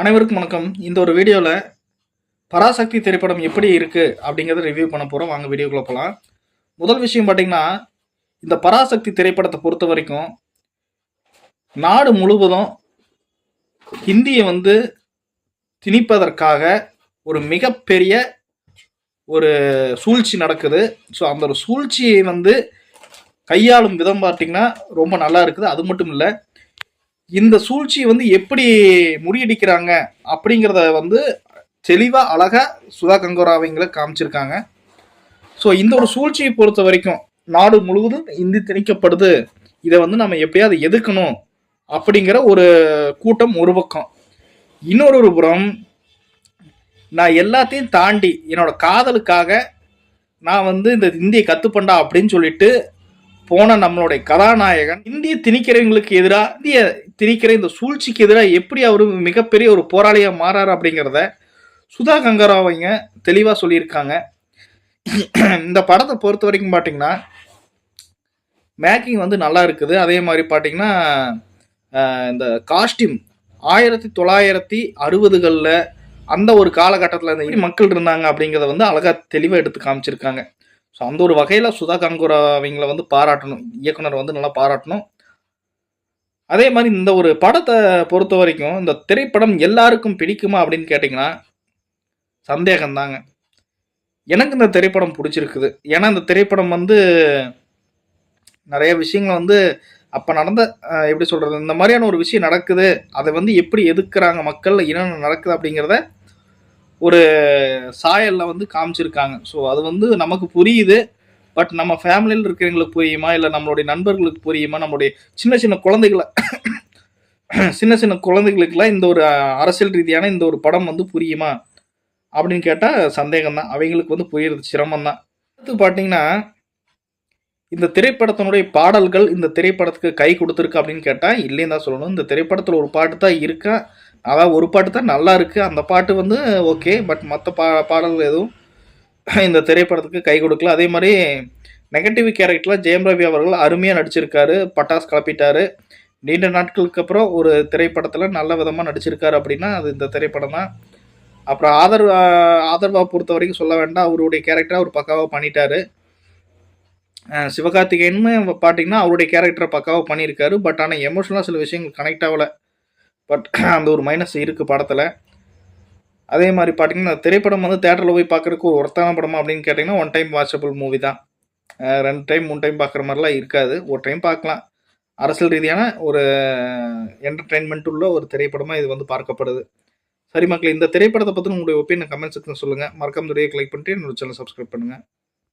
அனைவருக்கும் வணக்கம். இந்த ஒரு வீடியோவில் பராசக்தி திரைப்படம் எப்படி இருக்குது அப்படிங்கிறத ரிவ்யூ பண்ண போகிறோம் வாங்க வீடியோக்குள்ளே போகலாம் முதல் விஷயம் பார்த்திங்கன்னா இந்த பராசக்தி திரைப்படத்தை பொறுத்த வரைக்கும் நாடு முழுவதும் ஹிந்தியை வந்து திணிப்பதற்காக ஒரு மிகப்பெரிய ஒரு சூழ்ச்சி நடக்குது. ஸோ அந்த ஒரு சூழ்ச்சியை வந்து கையாளும் விதம் பார்த்திங்கன்னா ரொம்ப நல்லா இருக்குது. அது மட்டும் இல்லை இந்த சூழ்ச்சியை வந்து எப்படி முறியடிக்கிறாங்க அப்படிங்கிறத வந்து தெளிவாக அழகாக சுதா கங்கோராவைங்களை காமிச்சிருக்காங்க. ஸோ இந்த ஒரு சூழ்ச்சியை பொறுத்த வரைக்கும் நாடு முழுவதும் இந்தி திணிக்கப்படுது. இதை வந்து நம்ம எப்படியாவது எதிர்க்கணும் அப்படிங்கிற ஒரு கூட்டம் ஒரு பக்கம். இன்னொரு ஒரு புறம் நான் எல்லாத்தையும் தாண்டி என்னோட காதலுக்காக நான் வந்து இந்த இந்தியை கற்றுப்பண்டா அப்படின்னு சொல்லிட்டு போன நம்மளுடைய கதாநாயகன் இந்திய திணிக்கிறவங்களுக்கு எதிராக இந்திய திணிக்கிற இந்த சூழ்ச்சிக்கு எதிராக எப்படி அவர் மிகப்பெரிய ஒரு போராளியாக மாறாரு அப்படிங்கிறத சுதா கங்கராவைங்க தெளிவாக சொல்லியிருக்காங்க. இந்த படத்தை பொறுத்த வரைக்கும் பார்த்தீங்கன்னா மேக்கிங் வந்து நல்லா இருக்குது. அதே மாதிரி பார்த்தீங்கன்னா இந்த காஸ்டியூம் ஆயிரத்தி தொள்ளாயிரத்தி அறுபதுகளில் அந்த ஒரு காலகட்டத்தில் இந்த மக்கள் இருந்தாங்க அப்படிங்கிறத வந்து அழகாக தெளிவாக எடுத்து காமிச்சிருக்காங்க. ஸோ அந்த ஒரு வகையில் சுதா கங்குரா அவங்கள வந்து பாராட்டணும். இயக்குனர் வந்து நல்லா பாராட்டணும். அதே மாதிரி இந்த ஒரு படத்தை பொறுத்த வரைக்கும் இந்த திரைப்படம் எல்லாருக்கும் பிடிக்குமா அப்படின்னு கேட்டிங்கன்னா சந்தேகம்தாங்க. எனக்கு இந்த திரைப்படம் பிடிச்சிருக்குது. ஏன்னா இந்த திரைப்படம் வந்து நிறைய விஷயங்கள் வந்து அப்போ நடந்த எப்படி சொல்கிறது இந்த மாதிரியான ஒரு விஷயம் நடக்குது. அதை வந்து எப்படி எதுக்குறாங்க மக்கள் என்னென்ன நடக்குது அப்படிங்கிறத ஒரு சாயலில் வந்து காமிச்சிருக்காங்க. ஸோ அது வந்து நமக்கு புரியுது. பட் நம்ம ஃபேமிலியில் இருக்கிறவங்களுக்கு புரியுமா? இல்லை நம்மளுடைய நண்பர்களுக்கு புரியுமா? நம்மளுடைய சின்ன சின்ன குழந்தைகளை சின்ன சின்ன குழந்தைகளுக்கெல்லாம் இந்த ஒரு அரசியல் ரீதியான இந்த ஒரு படம் வந்து புரியுமா? அப்படின்னு கேட்டால் சந்தேகம் தான் அவங்களுக்கு வந்து புரியுறது சிரமம் தான் அடுத்து பார்த்தீங்கன்னா இந்த திரைப்படத்தினுடைய பாடல்கள் இந்த திரைப்படத்துக்கு கை கொடுத்துருக்கு அப்படின்னு கேட்டால் இல்லைன்னு தான் சொல்லணும். இந்த திரைப்படத்தில் ஒரு பாட்டு தான் இருக்கா? அதான் ஒரு பாட்டு தான் நல்லா இருக்குது அந்த பாட்டு வந்து ஓகே பட் மற்ற பா பாடல்கள் எதுவும் இந்த திரைப்படத்துக்கு கை கொடுக்கல. அதே மாதிரி நெகட்டிவ் கேரக்டரில் ஜெயம் ரவி அவர்கள் அருமையாக நடிச்சிருக்காரு. பட்டாஸ் கிளப்பிட்டாரு நீண்ட நாட்களுக்கு அப்புறம் ஒரு திரைப்படத்தில் நல்ல விதமாக நடிச்சிருக்காரு அப்படின்னா அது இந்த திரைப்படம் தான். அப்புறம் ஆதர் ஆதர்வா பொறுத்த வரைக்கும் சொல்ல வேண்டாம். அவருடைய கேரக்டரை அவர் பக்காவாக பண்ணிட்டாரு. சிவகார்த்திகேயன் சிவகார்த்திகேயன்னு பார்த்தீங்கன்னா அவருடைய கேரக்டரை பக்காவாக பண்ணியிருக்காரு. பட் ஆனால் எமோஷனலாக சில விஷயங்கள் கனெக்ட் ஆகலை. பட் அந்த ஒரு மைனஸ் இருக்குது படத்தில். அதே மாதிரி பார்த்தீங்கன்னா திரைப்படம் வந்து தேட்டரில் போய் பார்க்குறதுக்கு ஒரு ஒருத்தான படமா அப்படின்னு கேட்டிங்கன்னா ஒன் டைம் வாட்சபிள் மூவி தான். ரெண்டு டைம் மூணு டைம் பார்க்குற மாதிரிலாம் இருக்காது. ஒரு டைம் பார்க்கலாம் அரசியல் ரீதியான ஒரு என்டர்டெயின்மெண்ட் உள்ள ஒரு திரைப்படமாக இது வந்து பார்க்கப்படுது. சரி மக்கள் இந்த திரைப்படத்தை பற்றி உங்களுடைய ஒப்பீனியன் கமெண்ட் செக்ஷன் சொல்லுங்கள் மறக்காம துறையை கிளிக் பண்ணிட்டு என்னோட சேனல் சப்ஸ்கிரைப் பண்ணுங்கள்